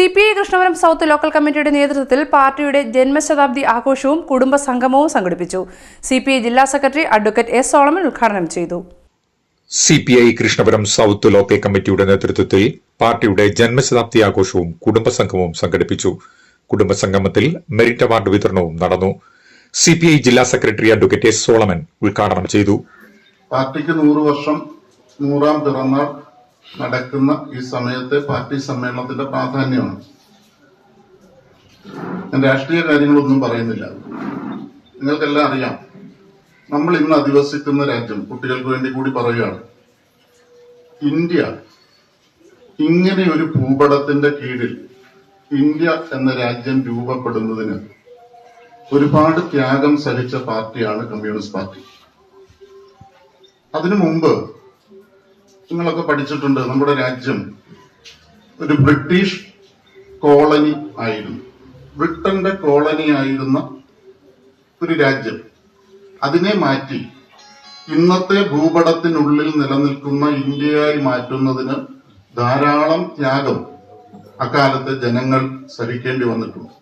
C P I Krishnapuram south local കമ്മിറ്റിയുടെ നേതൃത്വത്തിൽ പാർട്ടിയുടെ ജന്മശതാബ്ദി ആഘോഷവും കുടുംബ സംഗമവും സംഘടിപ്പിച്ചു. സി പി ഐ ജില്ലാ സെക്രട്ടറി അഡ്വക്കേറ്റ് എസ് സോളമൻ ഉദ്ഘാടനം ചെയ്തു. C P I Krishnapuram south local കമ്മിറ്റിയുടെ നേതൃത്വത്തിൽ പാർട്ടിയുടെ ജന്മശതാബ്ദി ആഘോഷവും കുടുംബ സംഗമവും സംഘടിപ്പിച്ചു. കുടുംബ സംഗമത്തിൽ മെറിറ്റ് അവാർഡ് വിതരണവും നടന്നു. സി പി ഐ ജില്ലാ സെക്രട്ടറി അഡ്വക്കേറ്റ് എസ് സോളമൻ ഉദ്ഘാടനം ചെയ്തു. പാർട്ടിക്ക് നൂറ് വർഷം നൂറാം പിറന്നാൾ നടക്കുന്ന ഈ സമയത്തെ പാർട്ടി സമ്മേളനത്തിന്റെ പ്രാധാന്യമാണ്. ഞാൻ രാഷ്ട്രീയ കാര്യങ്ങളൊന്നും പറയുന്നില്ല. നിങ്ങൾക്കെല്ലാം അറിയാം. നമ്മൾ ഇന്ന് അധിവസിക്കുന്ന രാജ്യം കുട്ടികൾക്ക് വേണ്ടി കൂടി പറയുകയാണ്. ഇന്ത്യ ഇങ്ങനെ ഒരു ഭൂപടത്തിന്റെ കീഴിൽ ഇന്ത്യ എന്ന രാജ്യം രൂപപ്പെടുന്നതിന് ഒരുപാട് ത്യാഗം സഹിച്ച പാർട്ടിയാണ് കമ്മ്യൂണിസ്റ്റ് പാർട്ടി. അതിനു മുമ്പ് നിങ്ങളൊക്കെ പഠിച്ചിട്ടുണ്ട്. നമ്മുടെ രാജ്യം ഒരു ബ്രിട്ടീഷ് കോളനി ആയിരുന്നു. ബ്രിട്ടന്റെ കോളനി ആയിരുന്ന ഒരു രാജ്യം. അതിനെ മാറ്റി ഇന്നത്തെ ഭൂപടത്തിനുള്ളിൽ നിലനിൽക്കുന്ന ഇന്ത്യയായി മാറ്റുന്നതിന് ധാരാളം ത്യാഗം അക്കാലത്ത് ജനങ്ങൾ സഹിക്കേണ്ടി വന്നിട്ടുണ്ട്.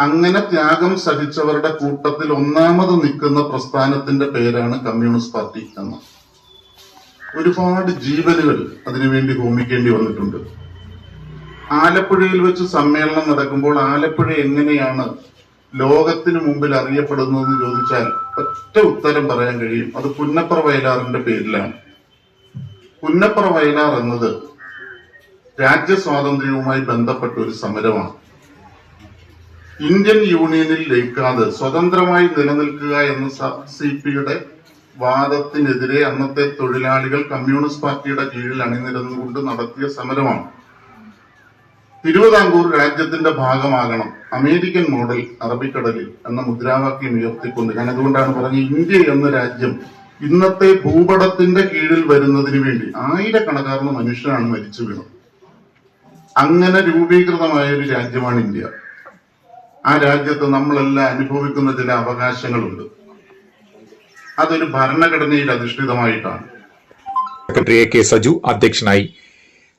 അങ്ങനെ ത്യാഗം സഹിച്ചവരുടെ കൂട്ടത്തിൽ ഒന്നാമത് നിൽക്കുന്ന പ്രസ്ഥാനത്തിന്റെ പേരാണ് കമ്മ്യൂണിസ്റ്റ് പാർട്ടി എന്ന്. ഒരുപാട് ജീവനുകൾ അതിനുവേണ്ടി ഹോമിക്കേണ്ടി വന്നിട്ടുണ്ട്. ആലപ്പുഴയിൽ വെച്ച് സമ്മേളനം നടക്കുമ്പോൾ ആലപ്പുഴ എങ്ങനെയാണ് ലോകത്തിന് മുമ്പിൽ അറിയപ്പെടുന്നതെന്ന് ചോദിച്ചാൽ ഒറ്റ ഉത്തരം പറയാൻ കഴിയും. അത് പുന്നപ്ര വയലാറിന്റെ പേരിലാണ്. പുന്നപ്ര വയലാർ എന്നത് രാജ്യസ്വാതന്ത്ര്യവുമായി ബന്ധപ്പെട്ട ഒരു സമരമാണ്. ഇന്ത്യൻ യൂണിയനിൽ ലയിക്കാതെ സ്വതന്ത്രമായി നിലനിൽക്കുക എന്ന സി പിയുടെ വാദത്തിനെതിരെ അന്നത്തെ തൊഴിലാളികൾ കമ്മ്യൂണിസ്റ്റ് പാർട്ടിയുടെ കീഴിൽ അണിനിരന്നുകൊണ്ട് നടത്തിയ സമരമാണ്. തിരുവിതാംകൂർ രാജ്യത്തിന്റെ ഭാഗമാകണം അമേരിക്കൻ മോഡൽ അറബിക്കടലിൽ എന്ന മുദ്രാവാക്യം ഉയർത്തിക്കൊണ്ട് ഞാൻ അതുകൊണ്ടാണ് പറഞ്ഞത് ഇന്ത്യ എന്ന രാജ്യം ഇന്നത്തെ ഭൂപടത്തിന്റെ കീഴിൽ വരുന്നതിന് വേണ്ടി ആയിരക്കണക്കാർന്ന മനുഷ്യരാണ് മരിച്ചു വീണത്. അങ്ങനെ രൂപീകൃതമായ ഒരു രാജ്യമാണ് ഇന്ത്യ. ആ രാജ്യത്ത് നമ്മളെല്ലാം അനുഭവിക്കുന്ന ചില അവകാശങ്ങളുണ്ട്. അതൊരു ഭരണഘടനയിൽ അധിഷ്ഠിതമായിട്ടാണ്. സെക്രട്ടറി എ കെ സജു അധ്യക്ഷനായി.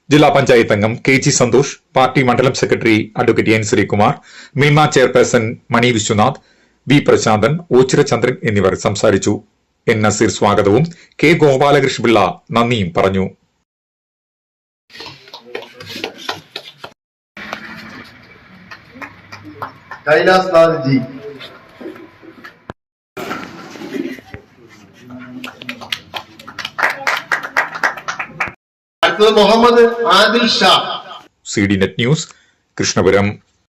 ജില്ലാ പഞ്ചായത്ത് അംഗം കെ ജി സന്തോഷ് പാർട്ടി മണ്ഡലം secretary advocate N Sreekumar Milma chairperson Mani Viswanath V Prasanthan Ochirachandran എന്നിവർ സംസാരിച്ചു. എൻ നസീർ സ്വാഗതവും. കെ ഗോപാലകൃഷ്ണപിള്ള നന്ദിയും പറഞ്ഞു. കൈലാസ് നാഥ് ജി അടുത്തത് Muhammad Adil Shah. C D net news Krishnapuram.